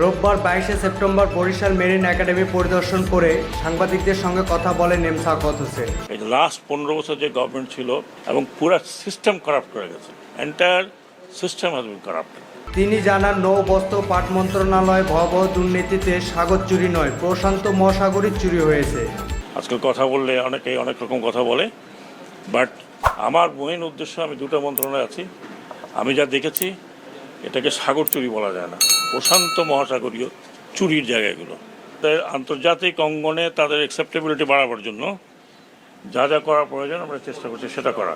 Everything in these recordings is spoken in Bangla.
রোববার বাইশে সেপ্টেম্বর বরিশাল মেরিন একাডেমি পরিদর্শন করে সাংবাদিকদের সঙ্গে কথা বলেন এম সাকত হোসেন এই লাস্ট পনেরো বছর যে গভর্নমেন্ট ছিল এবং পুরো সিস্টেম করাপ্ট করে গেছে। Entire system has been corrupt তিনি জানান নৌ বস্ত্র পাট মন্ত্রণালয় ভয়াবহ দুর্নীতিতে সাগর চুরি নয় প্রশান্ত মহাসাগরই চুরি হয়েছে। আজকাল কথা বললে অনেকেই অনেক রকম কথা বলে বাট আমার মেইন উদ্দেশ্য আমি দুটো মন্ত্রণালয়ে আছি। আমি যা দেখেছি এটাকে সাগর চুরি বলা যায় না। প্রশান্ত মহাসাগরীয় চুরির জায়গাগুলো। তাই আন্তর্জাতিক অঙ্গনে তাদের অ্যাকসেপ্টেবিলিটি বাড়াবার জন্য যা যা করা প্রয়োজন আমরা চেষ্টা করছি সেটা করা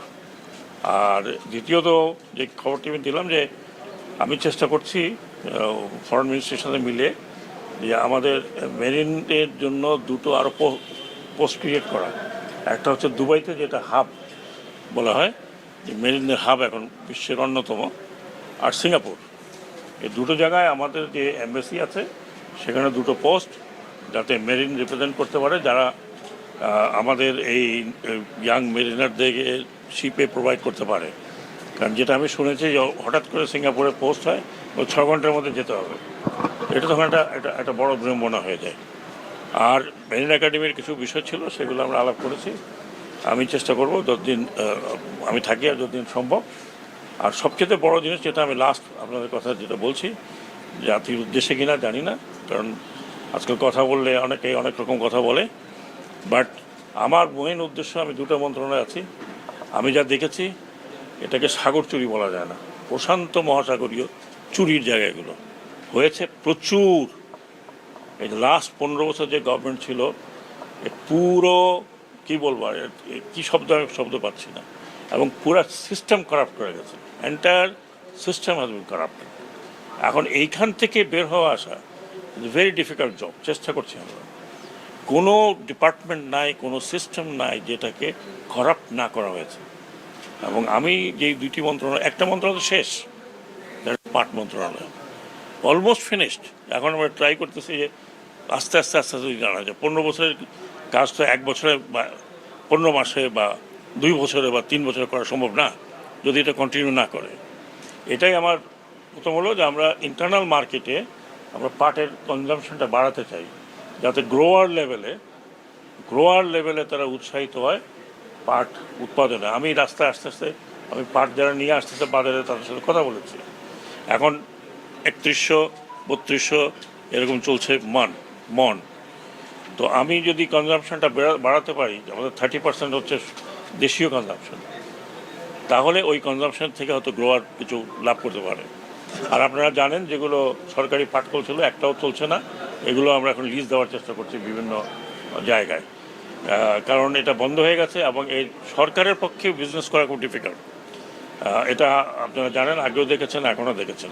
আর দ্বিতীয়ত যে খবরটি আমি দিলাম যে আমি চেষ্টা করছি ফরেন মিনিস্ট্রির সাথে মিলে যে আমাদের মেরিনের জন্য দুটো আরও পোস্ট ক্রিয়েট করা। একটা হচ্ছে দুবাইতে যেটা হাব বলা হয়, যে মেরিনের হাব এখন বিশ্বের অন্যতম, আর সিঙ্গাপুর। এই দুটো জায়গায় আমাদের যে এমবেসি আছে, সেখানে দুটো পোস্ট যাতে মেরিন রিপ্রেজেন্ট করতে পারে, যারা আমাদের এই ইয়াং মেরিনারদেরকে শিপে প্রোভাইড করতে পারে। কারণ যেটা আমি শুনেছি যে হঠাৎ করে সিঙ্গাপুরে পোস্ট হয় ওই ছ ঘণ্টার মধ্যে যেতে হবে। এটা তখন একটা একটা একটা বড় বিড়ম্বনা হয়ে যায়। আর মেরিন একাডেমির কিছু বিষয় ছিল, সেগুলো আমরা আলাপ করেছি। আমি চেষ্টা করব যতদিন আমি থাকি আর যতদিন সম্ভব। আর সবচেয়ে বড় জিনিস যেটা আমি লাস্ট আপনাদের কথা যেটা বলছি জাতির উদ্দেশ্যে কিনা জানি না, কারণ আজকাল কথা বললে অনেকেই অনেক রকম কথা বলে বাট আমার মেইন উদ্দেশ্য আমি দুটো মন্ত্রণালয়ে আছি। আমি যা দেখেছি, এটাকে সাগর চুরি বলা যায় না, প্রশান্ত মহাসাগরীয় চুরির জায়গাগুলো। হয়েছে প্রচুর। এই লাস্ট পনেরো বছর যে গভর্নমেন্ট ছিল পুরো, কি বলব কি শব্দ, আমি শব্দ পাচ্ছি না। এবং পুরো সিস্টেম করাপ্ট করে গেছে এন্টায়ার সিস্টেম হ্যাজ বিন এখন এইখান থেকে বের হওয়া আসা ভেরি ডিফিকাল্ট জব চেষ্টা করছি আমরা। কোনো ডিপার্টমেন্ট নাই, কোনো সিস্টেম নাই যেটাকে করাপ্ট না করা হয়েছে। এবং আমি যেই দুইটি মন্ত্রণালয় একটা মন্ত্রণালয় শেষ পাট মন্ত্রণালয়। অলমোস্ট ফিনিশড এখন আমরা ট্রাই করতেছি যে আস্তে আস্তে আস্তে আস্তে জানা যায়। পনেরো বছরের কাজ তো এক বছরে বা পনেরো মাসে বা দুই বছরে বা তিন বছরে করা সম্ভব না, যদি এটা কন্টিনিউ না করে। এটাই আমার প্রথম হলো যে আমরা ইন্টারনাল মার্কেটে আমরা পাটের কনজামশনটা বাড়াতে চাই, যাতে গ্রোয়ার লেভেলে গ্রোয়ার লেভেলে তারা উৎসাহিত হয় পাট উৎপাদনে। আমি রাস্তায় আস্তে আস্তে, আমি পাট যারা নিয়ে আসতেছে বাজারে তাদের সাথে কথা বলেছি। এখন একত্রিশশো, বত্রিশশো এরকম চলছে মান, মন। তো আমি যদি কনজামশনটা বাড়াতে পারি, আমাদের থার্টি পার্সেন্ট হচ্ছে দেশীয় কনজামশন তাহলে ওই কনজামশন থেকে হয়তো গ্রোয়ার কিছু লাভ করতে পারে। আর আপনারা জানেন যেগুলো সরকারি পাটকল ছিল একটাও চলছে না। এগুলো আমরা এখন লিজ দেওয়ার চেষ্টা করছি বিভিন্ন জায়গায়। কারণ এটা বন্ধ হয়ে গেছে এবং এই সরকারের পক্ষে বিজনেস করা খুব ডিফিকাল্ট এটা আপনারা জানেন, আগেও দেখেছেন, এখনও দেখেছেন।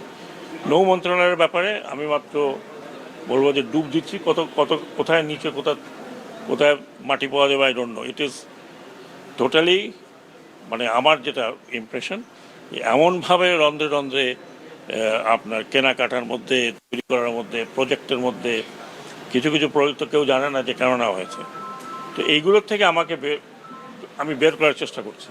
নৌ মন্ত্রণালয়ের ব্যাপারে আমি মাত্র বলব যে ডুব দিচ্ছি, কত কত, কোথায় নিচে কোথায় কোথায় মাটি পাওয়া যাবে I don't know it is totally মানে আমার যেটা ইমপ্রেশন এমনভাবে রন্ধ্রে রন্ধ্রে আপনার কেনাকাটার মধ্যে, তৈরি করার মধ্যে, প্রজেক্টের মধ্যে কিছু কিছু প্রজেক্ট কেউ জানে না যে কেন নেওয়া হয়েছে। তো এইগুলোর থেকে আমাকে আমি বের করার চেষ্টা করছি।